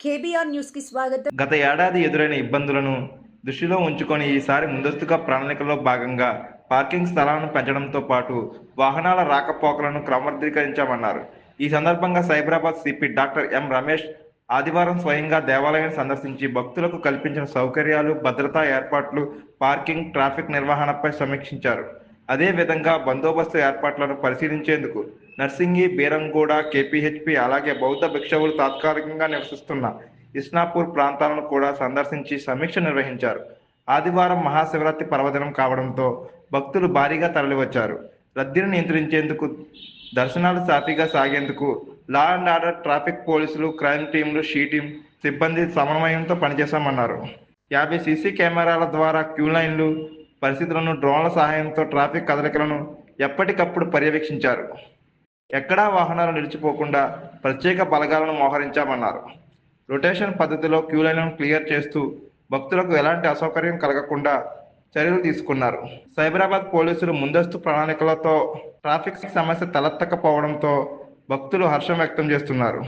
KBR న్యూస్కి స్వాగతం. గత ఏడాది ఎదురైన ఇబ్బందులను దృష్టిలో ఉంచుకొని ఈసారి ముందస్తుగా ప్రణాళికలో భాగంగా పార్కింగ్ స్థలాలను పెంచడంతో పాటు వాహనాల రాకపోకలను క్రమబద్ధీకరించామన్నారు. ఈ సందర్భంగా Cyberabad CP doctor M Ramesh ఆదివారం స్వయంగా దేవాలయాన్ని సందర్శించి భక్తులకు కల్పించిన సౌకర్యాలు భద్రతా ఏర్పాట్లు పార్కింగ్ ట్రాఫిక్ నిర్వహణపై సమీక్షించారు. అదే విధంగా బందోబస్తు ఏర్పాట్లను పరిశీలించేందుకు నర్సింగి బీరంగూడ కేపీహెచ్పి అలాగే బౌద్ధ భిక్షవులు తాత్కాలికంగా నివసిస్తున్న ఇస్నాపూర్ ప్రాంతాలను కూడా సందర్శించి సమీక్ష నిర్వహించారు. ఆదివారం మహాశివరాత్రి పర్వదినం కావడంతో భక్తులు భారీగా తరలివచ్చారు. రద్దీని నియంత్రించేందుకు దర్శనాలు సాఫీగా సాగేందుకు లా అండ్ ఆర్డర్ ట్రాఫిక్ పోలీసులు క్రైమ్ టీంలు షీ టీం సిబ్బంది సమన్వయంతో పనిచేశామన్నారు. యాభై సీసీ కెమెరాల ద్వారా క్యూ లైన్లు పరిస్థితులను డ్రోన్ల సహాయంతో ట్రాఫిక్ కదలికలను ఎప్పటికప్పుడు పర్యవేక్షించారు. ఎక్కడా వాహనాలు నిలిచిపోకుండా ప్రత్యేక బలగాలను మోహరించామన్నారు. రొటేషన్ పద్ధతిలో క్యూ లైన్లను క్లియర్ చేస్తూ భక్తులకు ఎలాంటి అసౌకర్యం కలగకుండా చర్యలు తీసుకున్నారు. సైబరాబాద్ పోలీసులు ముందస్తు ప్రణాళికలతో ట్రాఫిక్ సమస్య తలెత్తకపోవడంతో భక్తులు హర్షం వ్యక్తం చేస్తున్నారు.